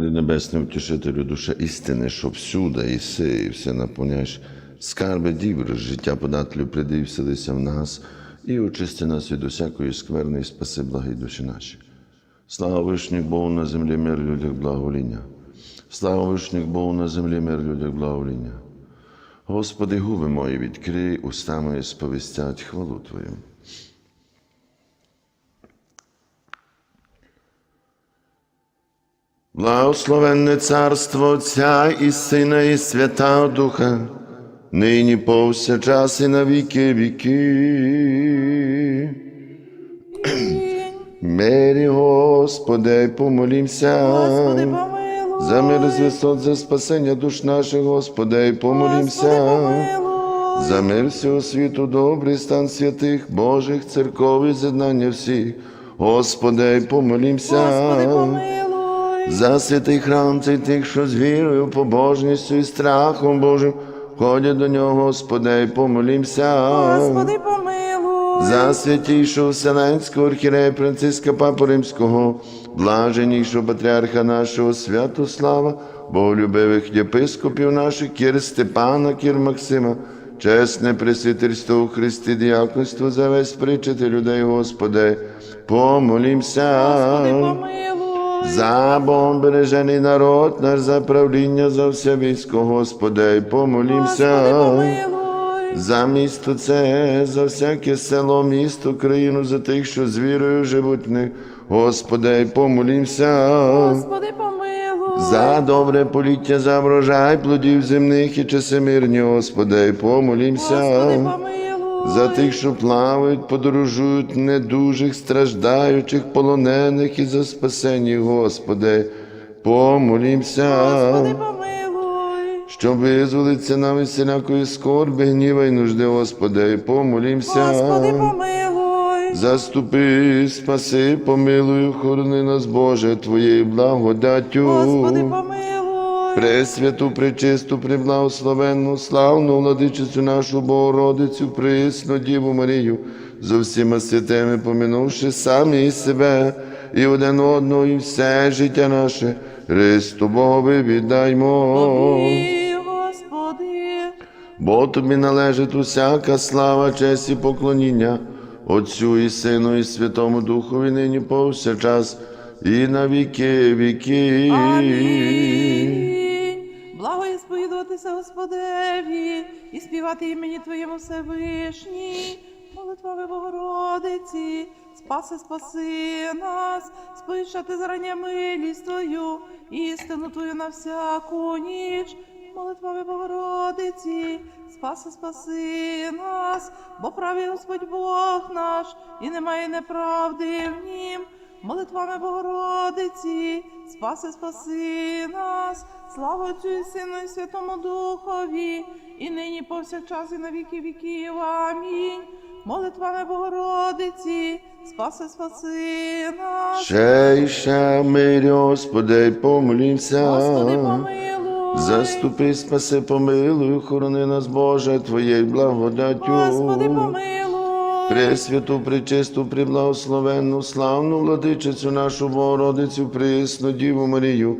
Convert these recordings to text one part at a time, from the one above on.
Небесний, утішителю душа істини, що всюди іси, і все наповняєш, скарби діври, життя подателю, приди і вселися в нас, і очисти нас від усякої скверної, спаси благі душі наші. Слава вишніх Богу на землі, мир людях благовоління. Слава вишніх Богу на землі, мир людях благовоління. Господи, губи мої, відкрий, уста мої сповістять хвалу Твою. Благословенне царство Отця і Сина, і Святого Духа, нині повсякчас і на віки віки. Мирі, Господи, помолімся. Господи, помилуй. За мир з висот, за спасення душ наших, Господи, помолімся. Господи. За мир всього світу, добрий стан святих, Божих церков і з'єднання всіх. Господи, помолімся. Господи, помилуй. За святий храм цей тих, що з вірою, побожністю і страхом Божим ходять до нього, Господи, помолімся. Господи, помилуй. За святійшого Вселенського архірея Франциска Папу Римського, блаженнішого патріарха нашого Святослава, боголюбивих єпископів наших, кір Степана, кір Максима, чесне пресвітерство у Христі, діяконство за весь причити людей, Господи, помолімся. Господи, помилуй. За Богом бережений народ, наш за правління, за все військо, Господи, помолімся. За місто це, за всяке село, місто, країну, за тих, що з вірою живуть в них. Господи, помолімся. Господи, помилуй. За добре поліття, за врожай плодів земних і часи мирні, Господи, помолімся. Господи, помилуй. За тих, що плавають, подорожують, недужих, страждаючих, полонених і за спасені, Господи, помолімся. Господи, помилуй. Щоб визволиться нам із всілякої скорби, гніва й нужди, Господи, помолімся. Господи, помилуй. Заступи, спаси, помилуй, охорони нас, Боже, Твоєю благодаттю. Господи, помилуй. Пресвяту, пречисту, преблагословенну, славну владичицю нашу Богородицю, присну Діву Марію, зо всіма святими поминувши самі себе і один одного, і все життя наше, Христу Богові віддаймо. Тобі, Господи. Бо тобі належить усяка слава, честь і поклоніння, Отцю і Сину, і Святому Духові нині повсякчас, і на віки віки. Амінь. Сповідуватися Господеві і співати імені Твоєму Всевишній, молитвами Богородиці, спаси, спаси нас, сповіщати зарання милість Твою, істину Твою на всяку ніч, молитвами Богородиці, спаси, спаси нас, бо правий Господь Бог наш, і немає неправди в нім. Молитвами Богородиці, спаси, спаси нас, слава Отцю і Сину і Святому Духові, і нині повсякчас і на віки віків. Амінь. Молитвами Богородиці, спаси, спаси нас. Ще й ще мирі, Господи, помолімся. Господи, помилуй. Заступи, спаси, помилуй, охорони нас, Боже, Твоєю благодаттю. Господи, помилуй. Пресвяту, пречисту, преблагословенну, славну владичицю нашу Богородицю, присну Діву Марію,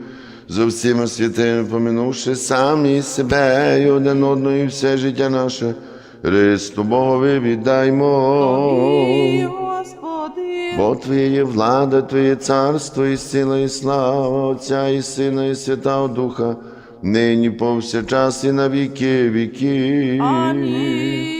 зо всіма святими поминувши самі себе і один одного, і все життя наше, Христу Богові віддаймо. Бо Твоє є влада, Твоє царство, і сила, і слава Отця і Сина, і Святого Духа, нині повсякчас і на віки віки. Амінь.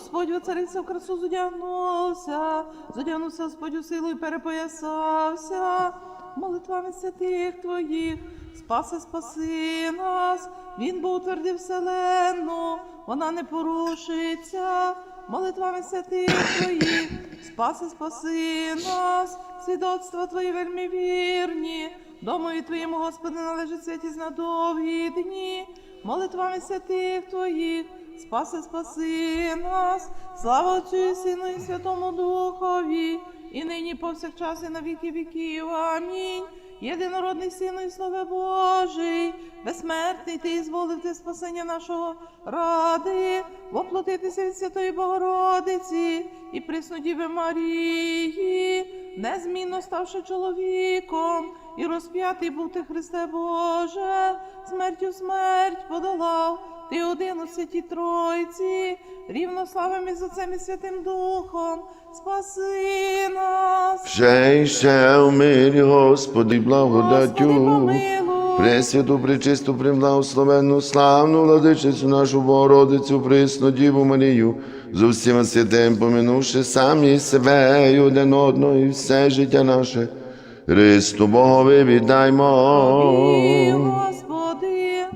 Господь воцарився в красу зодягнувся, зодягнувся Господь у силу і перепоясався. Молитвами святих твоїх, спаси, спаси нас. Він бо утвердив вселенну, вона не порушиться. Молитвами святих твоїх, спаси, спаси нас, свідоцтва твої вельми вірні. Домові твоєму, Господи, належить святість на довгі дні. Молитвами святих твоїх, спаси, спаси нас, слава Отцю і Сину і Святому Духові, і нині повсякчас і на віки віків. Амінь. Єдинородний Сину і Слове Божий, безсмертний ти і зволив ти спасення нашого ради, воплотитися від Святої Богородиці і приснудіви Марії, незмінно ставши чоловіком, і розп'ятий був ти, Христе Боже, смертю смерть подолав. Ти один у святій Тройці, рівно славим із Отцем і Святим Духом, спаси нас. Ще й ще в мирі, Господи, благодаттю. Пресвяту, пречисту, преблагословенну, славну владичицю нашу Богородицю, присну Діву Марію, з усіма святим поминувши самі себе і один одного, і все життя наше. Христу Богові віддаймо.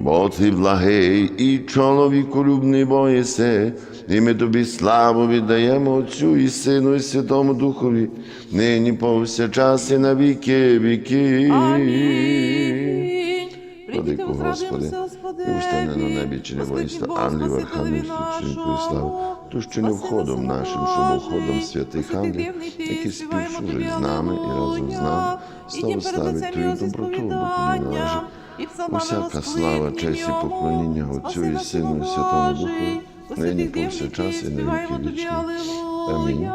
Бо ти благий і чоловіку любний боєсе, і ми тобі славу віддаємо Отцю і Сину, і Святому Духові, нині повсякчас і на віки віки. Амінь. Господи, і устане на небі чи не воїнство, ангелів, архангелів, священних слави, то що не входом нашим, щоб входом святих ангелів, які співшужить з нами і разом з нами, славу славить Твою доброту, допомінь наше. Усяка слава, честь і поклоніння Отцю і Сину, і Святому Духу, нині повсякчас і на віки вічні. Амінь.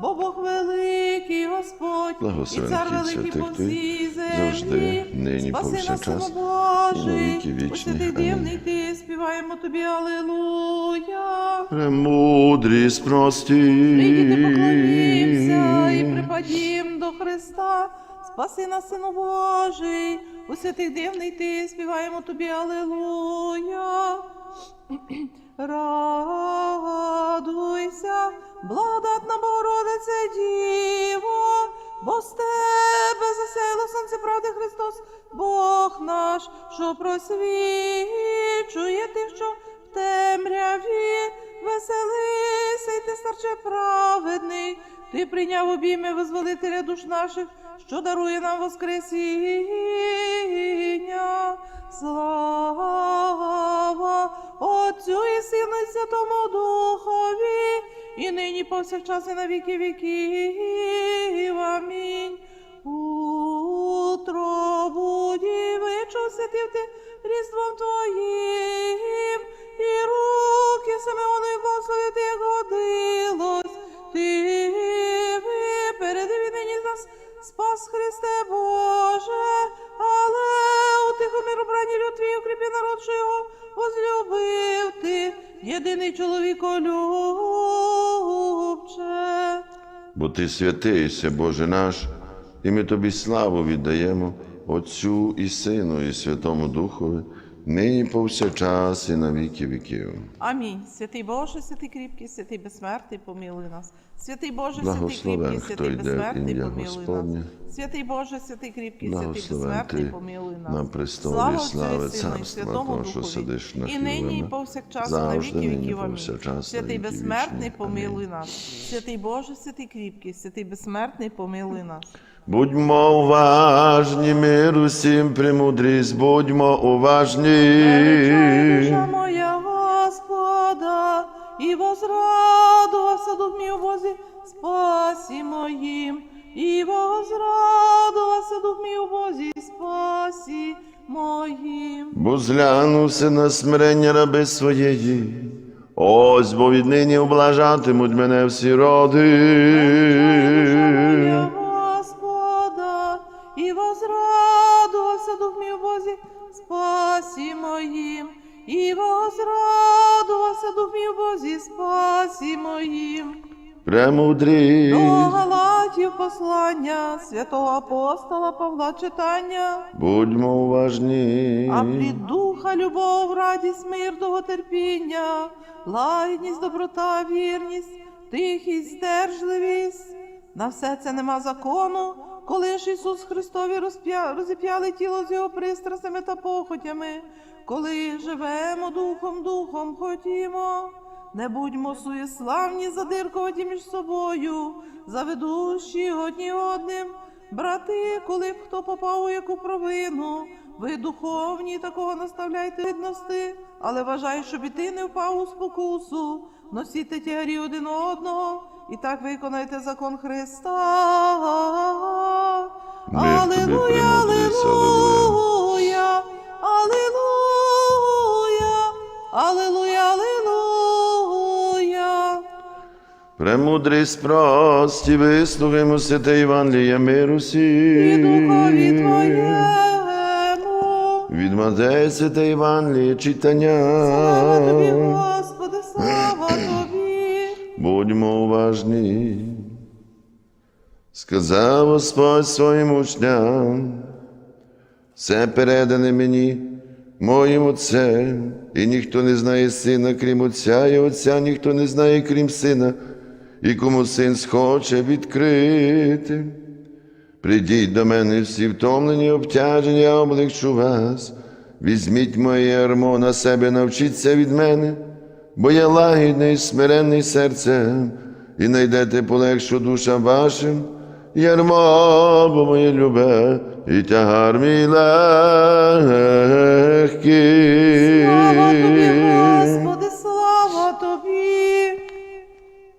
Бо Бог великий Господь, Благословен і святих землі. завжди, нині, повсякчас, і на віки вічні. Амінь. ти, співаємо тобі, Алілуя. Премудрість прості. Прийдіте, поклонімся і припадім до Христа. Спаси нас, Сину Божий, у святих дивний ти, співаємо тобі, Алілуя. Радуйся, благодатна Богородице Діво, бо з тебе засяяло сонце правди Христос, Бог наш, що просвічує тих, що в темряві, веселися, й ти, старче праведний, ти прийняв обійми визволителя душ наших, що дарує нам Воскресіння. Слава Отцю і Сину і Святому Духові, і нині повсякчас і на віки віків. Амінь. Утробу дівичу святив ти різдвом твоїм, і руки Симеонові благословити, як годилось. Ти спас Христе Боже, але у тихо люд твій укріпи народ, що його возлюбив ти, єдиний чоловіколюбче. Бо ти святий, се Боже наш, і ми тобі славу віддаємо Отцю і Сину, і Святому Духові, нині повсякчас і на віки віків. Амінь. Святий Боже, святий кріпкий, святий безсмертний, помилуй нас. Святий Боже, святий кріпкий, святий безсмертний, помилуй нас. Святий Боже, святий кріпкий, святий безсмертний, помилуй нас. на престолі Слава слави Царства Твого, що сидиш на І нині, і повсякчас, на віки віків. Амінь. Святий безсмертний, помилуй нас. Святий Боже, святий кріпкий, святий безсмертний, помилуй нас. Будьмо уважні, мир усім премудрість, будьмо уважні. Душа моя Господа, і возрадувався дух мій у Бозі, спасі моїм, і возрадувався дух мій у Бозі, спасі моїм. Бо зглянувся на смирення раби своєї. Ось бо віднині облажатимуть мене всі Величай дух Бозі, спасі моїм. Премудрість. До Галатів послання святого апостола Павла читання, Будьмо уважні. а плід духа, любов, радість, мир, довготерпіння, лагідність, доброта, вірність, тихість, здержливість. На все це нема закону, коли ж Ісус Христові розіп'яли тіло з його пристрастями та похотями, коли живемо духом, духом хотімо. Не будьмо суєславні, задиркуваті між собою, заведущі одні одним. Брати, коли б хто попав у яку провину, ви духовні, такого наставляйте видності, але вважай, щоб і ти не впав у спокусу, носіте тягарі один одного, і так виконайте закон Христа. Мир тобі, Алілуя, премудрість, алілуя. алілуя, алілуя, алілуя, алілуя. Премудрість прості, вислухаймо святе Євангеліє миру і духові Твоєму. Від Матея святе Євангеліє читання. Слава Тобі, Господи, слава Тобі. Будьмо уважні. Сказав Господь своїм учням, все передане мені, моїм Отцем, і ніхто не знає сина, крім Отця, і Отця ніхто не знає, крім сина, і кому син схоче відкрити. Придіть до мене всі втомлені, обтяжені, я облегчу вас. Візьміть моє ярмо на себе, навчіться від мене, бо я лагідний, смиренний серцем, і найдете полегшу душам вашим, ярмо, бо моє любе, і тягар